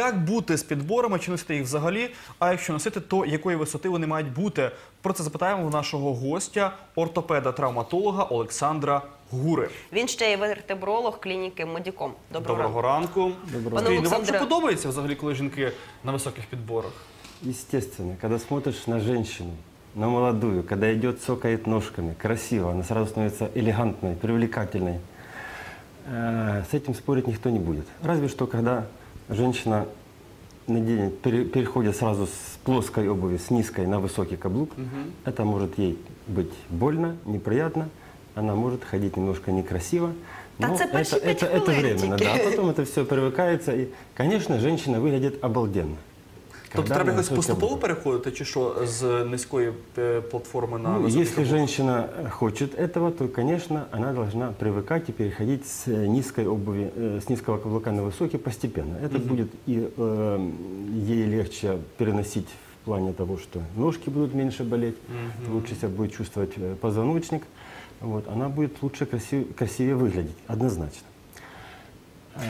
Як бути з підборами, чи носити їх взагалі? А якщо носити, то якої висоти вони мають бути? Про це запитаємо в нашого гостя, ортопеда-травматолога Олександра Гури. Він ще є вертебролог клініки Медіком. Доброго, Доброго ранку. ранку. Пане Сергій, ну вам Олександре. що подобається взагалі, коли жінки на високих підборах? Естественно, когда смотришь на женщину, на молодую, когда идет, цокает ножками, красиво, она сразу становится элегантной, привлекательной. Э, С этим спорить никто не будет. Разве что, когда женщина наденет, пере- переходит сразу с плоской обуви, с низкой на высокий каблук, это может ей быть больно, неприятно, она может ходить немножко некрасиво. Да но это это, это, это временно, да. А потом это все привыкается. И, конечно, женщина выглядит обалденно. Тобто Когда треба якось поступово переходити, чи що з низької е, платформи на Ну, если женщина хочет этого, то, конечно, она должна привыкать и переходить с э, низкой обуви, э, с низкого каблука на высокий постепенно. Это будет и э, ей легче переносить в плане того, что ножки будут меньше болеть, лучше себя будет чувствовать э, позвоночник. Вот, она будет лучше, красив- красивее выглядеть, однозначно.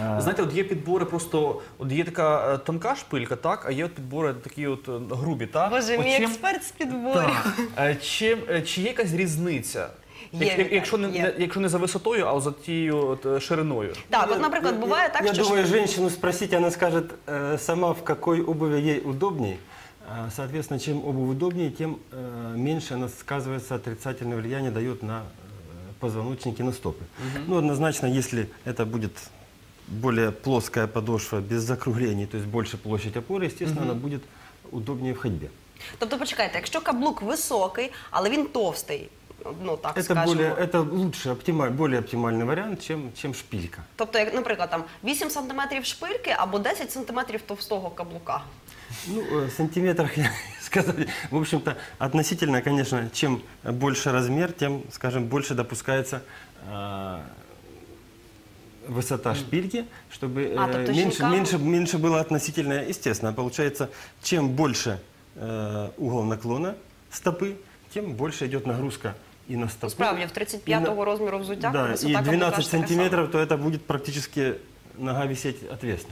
А, Знаєте, от є підбори просто, от є така е, тонка шпилька, так, а є от підбори такі от е, грубі, так? Боже, От мій чим- експерт з підборів. Так. Е, Чи, е, чи є якась різниця? Є, Як- як- якщо, не, є. не- якщо не за висотою, а за тією от, е, шириною. Так, от, наприклад, Я- буває я, так, Я що думаю, женщину спросить, она скажет э, сама, в какой обуви ей удобней. А, Соответственно, чем обувь удобнее, тем э, меньше она сказывается, отрицательное влияние дает на э, позвоночник и на стопы. Ну, однозначно, если это будет более плоская подошва, без закруглений, то есть больше площадь опоры, естественно, она будет удобнее в ходьбе. Тобто, почекайте, якщо каблук високий, але він товстий, ну так Это, скажемо. более, это лучше, оптималь, более оптимальный вариант, чем, чем шпилька. Тобто, як, наприклад, там 8 сантиметрів шпильки або 10 сантиметрів товстого каблука. Ну, э, в сантиметрах я сказать. В общем-то, относительно, конечно, чем больше размер, тем, скажем, больше допускается а, высота шпильки, чтобы А, э, тобто меньше, жінкам- меньше, меньше было относительно естественно. Получается, чем больше э, угол наклона стопы, тем больше идет нагрузка и на стопу. Справді, в и 35-го розміру взуття Да, висота и каблука 12 ж така сама. сантиметров, то это будет практически нога висеть отвесно.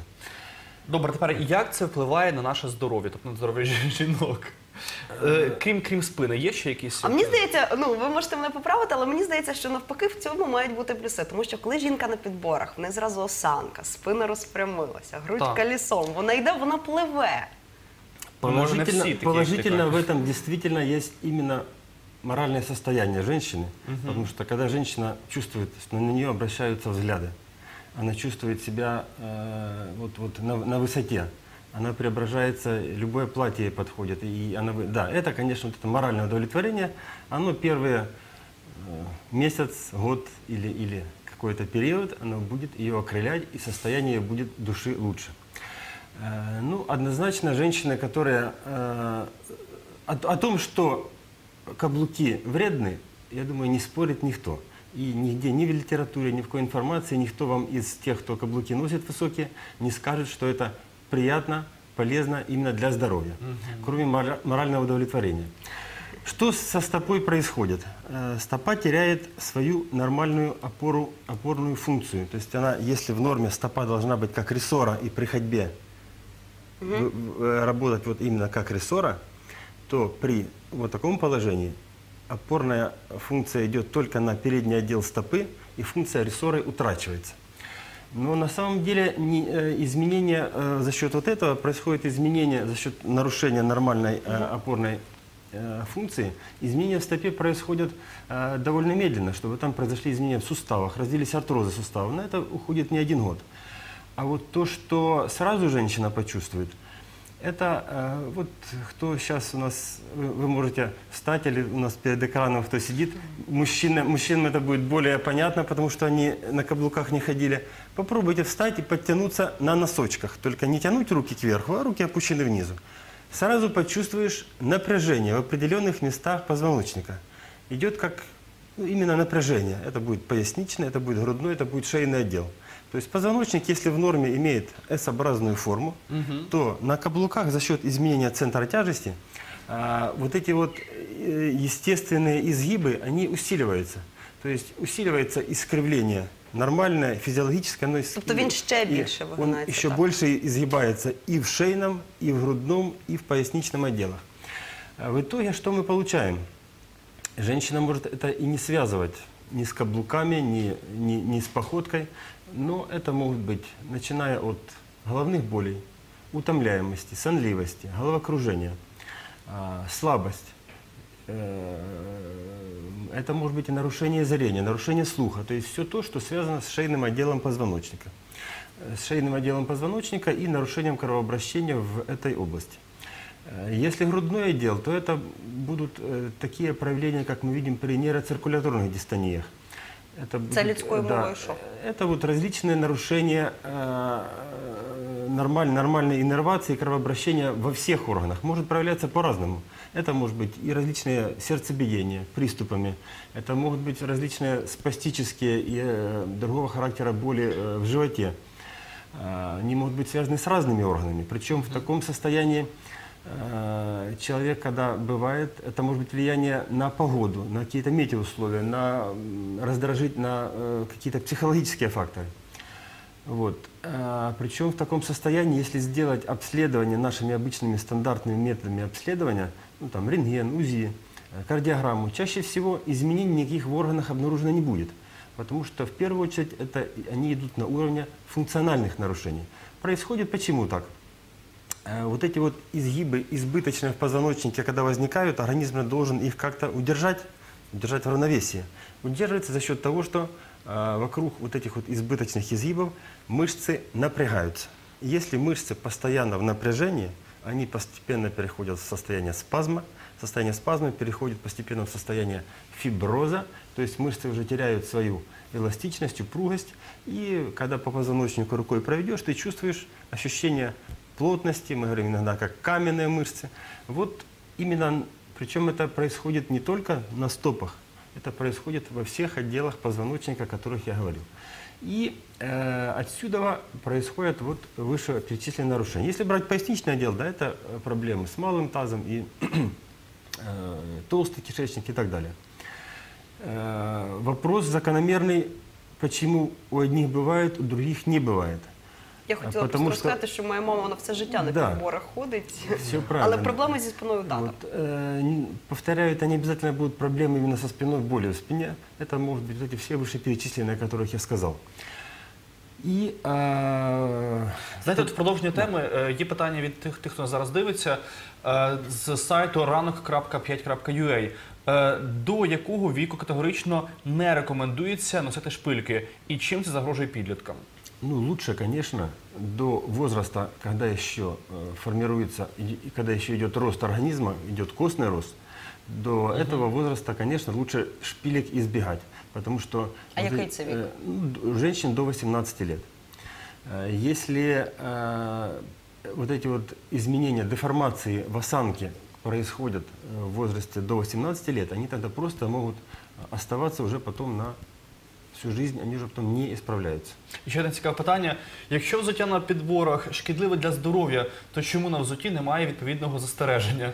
Добре, тепер як це впливає на наше здоров'я, тобто на здоров'я жі- жінок? Е, крім, крім спини, є ще якісь. А мені здається, ну ви можете мене поправити, але мені здається, що навпаки в цьому мають бути плюси. Тому що коли жінка на підборах, в неї зразу осанка, спина розпрямилася, грудь Так. колесом, вона йде, вона пливе. Ну, может, не Положительно, все такие, положительно как в ты этом действительно есть именно моральное состояние женщины. Потому что когда женщина чувствует, что на нее обращаются взгляды, она чувствует себя э, вот, вот на, на высоте, Она преображается, любое платье подходит. И она, да, это, конечно, вот это моральное удовлетворение. Оно первые э, месяц, год или, или какой-то период, оно будет ее окрылять, и состояние будет души лучше. Э, Ну, однозначно, женщины, которые э, о, о том, что каблуки вредны, я думаю, не спорит никто. И нигде, ни в литературе, ни в какой информации, никто вам из тех, кто каблуки носит высокие, не скажет, что это приятно, полезно именно для здоровья, кроме мора- морального удовлетворения. Что со стопой происходит? Э, Стопа теряет свою нормальную опору, опорную функцию. То есть она, если в норме стопа должна быть как рессора и при ходьбе э, работать вот именно как рессора, то при вот таком положении опорная функция идет только на передний отдел стопы, и функция рессоры утрачивается. Но на самом деле не- э, изменение э, за счет вот этого происходит изменение за счет нарушения нормальной э, опорной э, функции. Изменения в стопе происходят довольно медленно, чтобы там произошли изменения в суставах, развились артрозы суставов. На это уходит не один год. А вот то, что сразу женщина почувствует, это э, вот кто сейчас у нас, вы, можете встать или у нас перед экраном кто сидит, мужчина, мужчинам это будет более понятно, потому что они на каблуках не ходили. Попробуйте встать и подтянуться на носочках, только не тянуть руки кверху, а руки опущены внизу. Сразу почувствуешь напряжение в определенных местах позвоночника. Идет как ну, именно напряжение. Это будет поясничное, это будет грудной, это будет шейный отдел. То есть позвоночник, если в норме имеет S-образную форму, то на каблуках за счет изменения центра тяжести а, вот эти вот э, естественные изгибы, они усиливаются. То есть усиливается искривление нормальное, физиологическое, оно... из- Тобто він ще и більше Он вигинається, еще так? больше изгибается и в шейном, и в грудном, и в поясничном отделах. А В итоге что мы получаем? Женщина может это и не связывать ни с каблуками, ни, ни, ни с походкой, но это могут быть, начиная от головных болей, утомляемости, сонливости, головокружения, а, слабость. Э, Это может быть и нарушение зрения, нарушение слуха, то есть все то, что связано с шейным отделом позвоночника. Э, С шейным отделом позвоночника и нарушением кровообращения в этой области. Э, Если грудной отдел, то это будут такие проявления, как мы видим при нейроциркуляторных дистониях. Это людской э, да. Это вот различные нарушения э, э, нормаль- нормальной иннервации и кровообращения во всех органах. Может проявляться по-разному. Это может быть и различные сердцебиения приступами. Это могут быть различные спастические и э, другого характера боли э, в животе. А, Они могут быть связаны с разными органами. Причем в таком состоянии э, человек, когда бывает, это может быть влияние на погоду, на какие-то метеоусловия, на раздражить, на э, какие-то психологические факторы. Вот. А, Причем в таком состоянии, если сделать обследование нашими обычными стандартными методами обследования, ну там рентген, УЗИ, э, кардиограмму, чаще всего изменений никаких в органах обнаружено не будет. Потому что в первую очередь это, они идут на уровне функциональных нарушений. Происходит почему так? Э, Вот эти вот изгибы избыточные в позвоночнике, когда возникают, организм должен их как-то удержать, удержать в равновесии. Удерживается за счет того, что э, вокруг вот этих вот избыточных изгибов мышцы напрягаются. Если мышцы постоянно в напряжении, они постепенно переходят в состояние спазма, состояние спазма переходит постепенно в состояние фиброза, то есть мышцы уже теряют свою эластичность, упругость, и когда по позвоночнику рукой проведешь, ты чувствуешь ощущение плотности, мы говорим иногда как каменные мышцы. Вот именно, причем это происходит не только на стопах, это происходит во всех отделах позвоночника, о которых я говорил. И э, отсюда происходят вот вышеперечисленные нарушения. Если брать поясничный отдел, да, это э, проблемы с малым тазом и э, толстый кишечник и так далее. Э, вопрос закономерный, почему у одних бывает, у других не бывает. Я хотіла Потому просто що- розказати, що моя мама вона все життя на Да. підборах ходить. Все правильно. Але проблеми зі спиною тата. Вот, э, н- повторяю, это не обязательно будут проблемы именно со спиной, боли в спине. Это могут быть вот эти все вышеперечисленные, о которых я сказал. И э, Знаєте, от в продовження теми е, є питання від тих, тих, хто нас зараз дивиться е, з сайту ранок.5.ua. Е, До якого віку категорично не рекомендується носити шпильки, і чим це загрожує підліткам? Ну, лучше, конечно, до возраста, когда еще э, формируется, и когда еще идет рост организма, идет костный рост, до этого возраста, конечно, лучше шпилек избегать. Потому что... А вот який це вік? женщин до 18 лет. Э, Если э, вот эти вот изменения, деформации в осанке происходят э, в возрасте до 18 лет, они тогда просто могут оставаться уже потом на всю жизнь, они уже потом не исправляются. І ще одне цікаве питання: якщо взуття на підборах шкідливе для здоров'я, то чому на взутті немає відповідного застереження?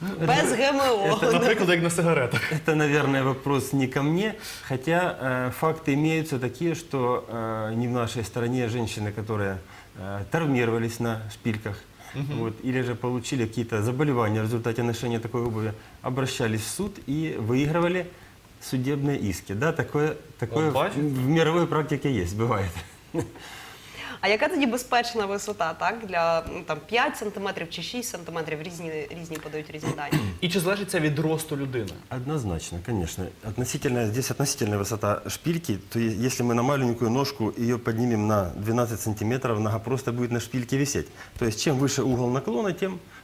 Без ГМО. Наприклад, як на сигаретах. Это, наверное, вопрос не ко мне, хотя э, факты имеются такие, что э, не в нашей стране женщины, которые э, травмировались на шпильках, вот, или же получили какие-то заболевания в результате ношения такой обуви, обращались в суд и выигрывали судебные иски. Да, такое, такое Вот в, бачите? в мировой практике есть, бывает. А яка тоді безпечна висота, так? Для ну, там 5 сантиметрів чи 6 сантиметрів різні, різні подають різні дані. І чи залежить це від росту людини? Однозначно, конечно. Относительно, здесь относительная высота шпильки, то е- если мы на маленькую ножку ее поднимем на 12 сантиметров, нога просто будет на шпильке висеть. То есть чем выше угол наклона, тем э,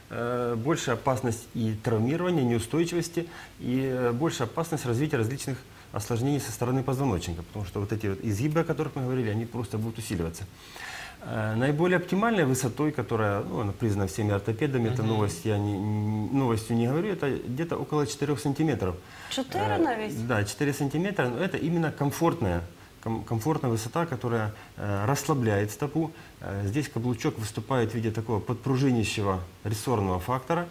больше опасность и травмирования, неустойчивости, и э, больше опасность развития различных осложнений со стороны позвоночника, потому что вот эти вот изгибы, о которых мы говорили, они просто будут усиливаться. Э, Наиболее оптимальной высотой, которая ну, она признана всеми ортопедами, это новость, я не, новостью не говорю, это где-то около 4 сантиметров. Чотири Э, навіть? Да, 4 сантиметра, но это именно комфортная, ком- комфортная высота, которая э, расслабляет стопу. Э, здесь каблучок выступает в виде такого подпружинящего рессорного фактора.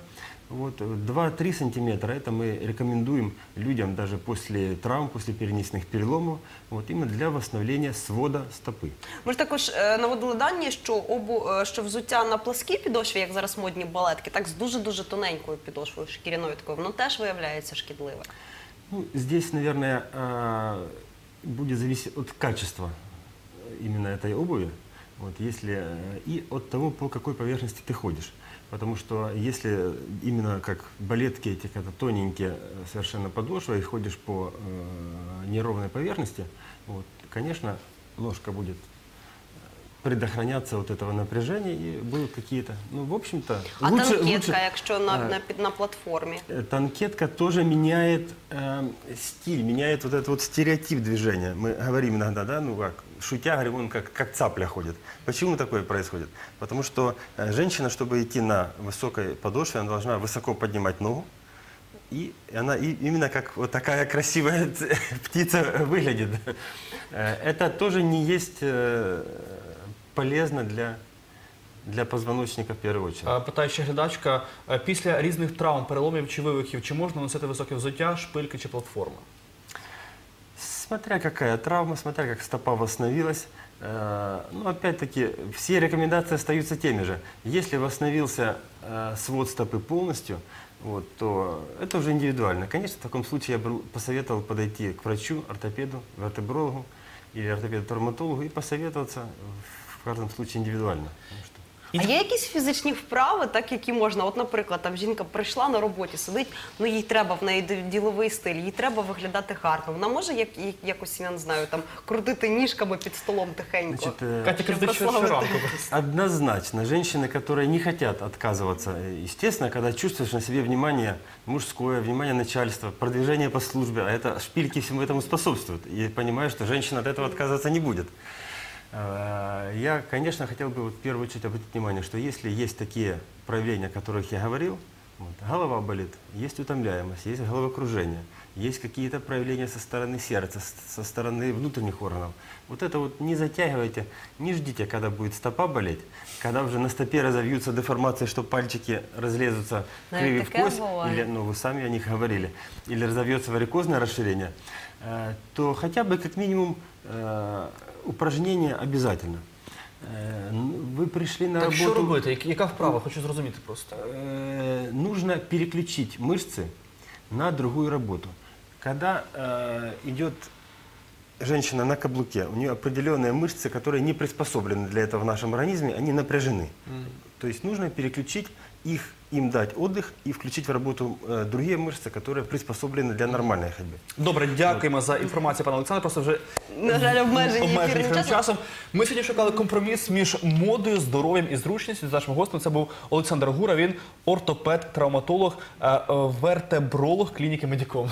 Вот, э, 2-3 сантиметра, это мы рекомендуем людям даже после травм, после перенесенных переломов, вот, именно для восстановления свода стопы. Ми ж також е, наводили дані, що обу е, що взуття на пласкій підошві, як зараз модні балетки, так з дуже дуже тоненькою підошвою, шкіряною такою, воно теж виявляється шкідливе. Ну, здесь, наверное, а, будет зависеть от качества э, именно этой обуви, вот, если, э, и от того, по какой поверхности ты ходишь. Потому что если именно как балетки эти, когда тоненькие э, совершенно подошвы, и ходишь по э, неровной поверхности, вот, конечно, ножка будет предохраняться от этого напряжения и будут какие-то, ну, в общем-то, А лучше- танкетка, лучше- якщо на, а, на, на платформі. Э, Танкетка тоже меняет э, стиль, меняет вот этот вот стереотип движения. Мы говорим иногда, да, ну как, шутя, говорим, он как, как цапля ходит. Почему такое происходит? Потому что э, женщина, чтобы идти на высокой подошве, она должна высоко поднимать ногу, и она и- именно как вот такая красивая птица выглядит. Э, Это тоже не есть полезно для, для позвоночника в первую очередь. Е, Питає ще глядачка, е, після різних травм, переломів чи вивихів, чи можна носити високе взуття, шпильки чи платформи? Смотря какая травма, смотря как стопа восстановилась. Э, Ну, опять-таки, все рекомендации остаются теми же. Если восстановился э, свод стопы полностью, вот, то это уже индивидуально. Конечно, в таком случае я бы посоветовал подойти к врачу, ортопеду, вертебрологу или ортопеду-травматологу и посоветоваться в в каждом случае индивидуально. Потому что А є якісь фізичні вправи, так які можна? От, наприклад, там жінка прийшла на роботі, сидить, ну їй треба в неї ді- діловий стиль, їй треба виглядати гарно. Вона може як, як- якось, я не знаю, там крутити ніжками під столом тихенько. Значит, э, Катя Щоб Кирдич прославити. щоранку. Однозначно. Женщины, которые не хотят отказываться, э, естественно, когда чувствуешь на себе внимание мужское, внимание начальства, продвижение по службе, а это шпильки всему этому способствуют. И понимаешь, что женщина от этого отказываться не будет. Э, Я, конечно, хотел бы вот в первую очередь обратить внимание, что если есть такие проявления, о которых я говорил, вот, голова болит, есть утомляемость, есть головокружение, есть какие-то проявления со стороны сердца, со стороны внутренних органов. Вот это вот не затягивайте, не ждите, когда будет стопа болеть, когда уже на стопе разовьются деформации, что пальчики разлезутся Да, криви в кость, бывает. или, ну вы сами о них говорили, или разовьется варикозное расширение, э, то хотя бы как минимум э, упражнение обязательно. Э, Вы пришли на Так работу... що робити? Як- Яка вправа? Хочу зрозуміти просто. Э, нужно переключить мышцы на другую работу. Когда э, идет женщина на каблуке, у нее определенные мышцы, которые не приспособлены для этого в нашем организме, они напряжены. То есть нужно переключить их, им дать отдых и включить в работу э, другие мышцы, которые приспособлены для нормальной ходьбы. Добре, дякуємо за інформацію, пане Олександре. Просто вже На жаль, обмежені обмежені ефірним ефірним часом. часом. Ми сьогодні шукали компроміс між модою, здоров'ям і зручністю. З нашим гостем це був Олександр Гура. Він ортопед, травматолог, е, е, вертебролог клініки Медіком.